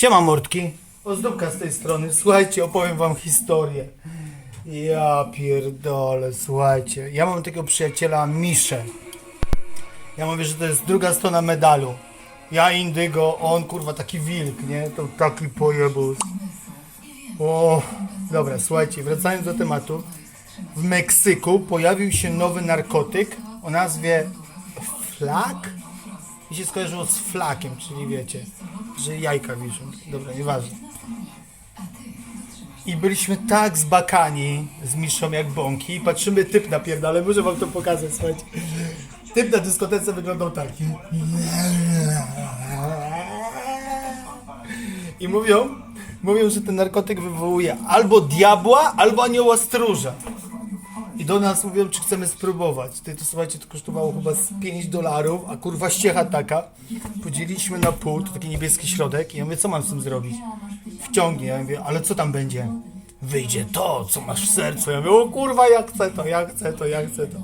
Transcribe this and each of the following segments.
Siema mordki. Ozdóbka z tej strony. Słuchajcie, opowiem wam historię. Ja pierdolę, słuchajcie. Ja mam takiego przyjaciela Miszę. Ja mówię, że to jest druga strona medalu. Ja indygo, on kurwa taki wilk, nie? To taki pojebus. O, dobra, słuchajcie, wracając do tematu. W Meksyku pojawił się nowy narkotyk o nazwie flak. Mi się skojarzyło z flakiem, czyli wiecie, że jajka wiszą. Dobra, nieważne. I byliśmy tak zbakani z Miszą jak bąki. I patrzymy, typ napierdala, muszę wam to pokazać, słuchajcie. Typ na dyskotece wyglądał tak. I mówią, mówią, że ten narkotyk wywołuje albo diabła, albo anioła stróża. Do nas mówią, czy chcemy spróbować. Ty to słuchajcie, to kosztowało chyba z 5 dolarów, a kurwa ściecha taka. Podzieliliśmy na pół, to taki niebieski środek. I ja mówię, co mam z tym zrobić? Wciągnie. Ja mówię, ale co tam będzie? Wyjdzie to, co masz w sercu. Ja mówię, o kurwa, ja chcę to, ja chcę to, ja chcę to.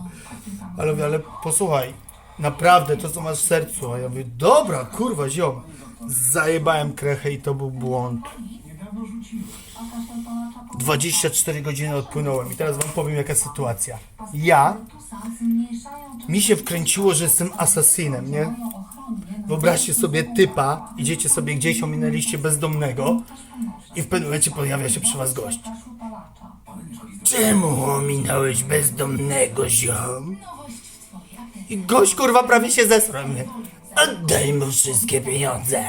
Ale mówię, ale posłuchaj, naprawdę to, co masz w sercu. A ja mówię, dobra, kurwa, ziom. Zajebałem krechę i to był błąd. 24 godziny odpłynąłem i teraz wam powiem jaka sytuacja. Ja, mi się wkręciło, że jestem asasinem, nie? Wyobraźcie sobie typa, idziecie sobie gdzieś, ominęliście bezdomnego i w pewnym momencie pojawia się przy was gość. Czemu ominąłeś bezdomnego, ziom? I gość kurwa prawie się zesrał. Oddaj mu wszystkie pieniądze.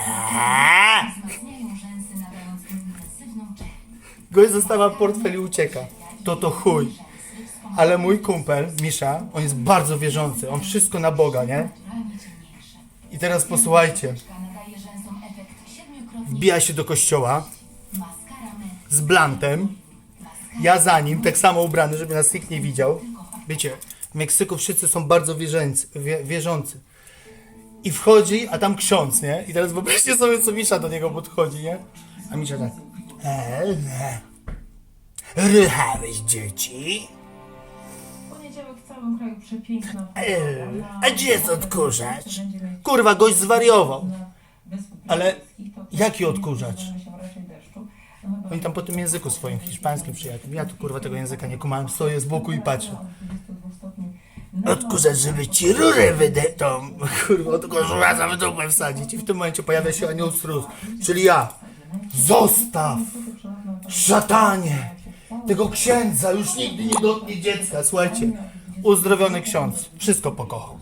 Gość zostawia portfel i ucieka. To to chuj. Ale mój kumpel, Misza, on jest bardzo wierzący. On wszystko na Boga, nie? I teraz posłuchajcie. Wbija się do kościoła z blantem. Ja za nim, tak samo ubrany, żeby nas nikt nie widział. Wiecie, w Meksyku wszyscy są bardzo wierzący. Wie, wierzący. I wchodzi, a tam ksiądz, nie? I teraz wyobraźcie sobie, co Misza do niego podchodzi, nie? A Misza tak. "E, nie. Ruchałeś dzieci? Poniedziałek w całym kraju przepiękna Eee, a gdzie jest odkurzacz? Kurwa, gość zwariował. Ale jaki odkurzacz? Oni tam po tym języku swoim hiszpańskim przyjaciół. Ja tu kurwa tego języka nie kumałem, stoję z boku i patrzę. Odkurzacz, żeby ci rurę wyde... tą kurwa, tylko żuraza w dupę wsadzić. I w tym momencie pojawia się anioł stróż, czyli ja. Zostaw! Szatanie! Tego księdza już nigdy nie dotknie dziecka. Słuchajcie, uzdrowiony ksiądz. Wszystko pokochał.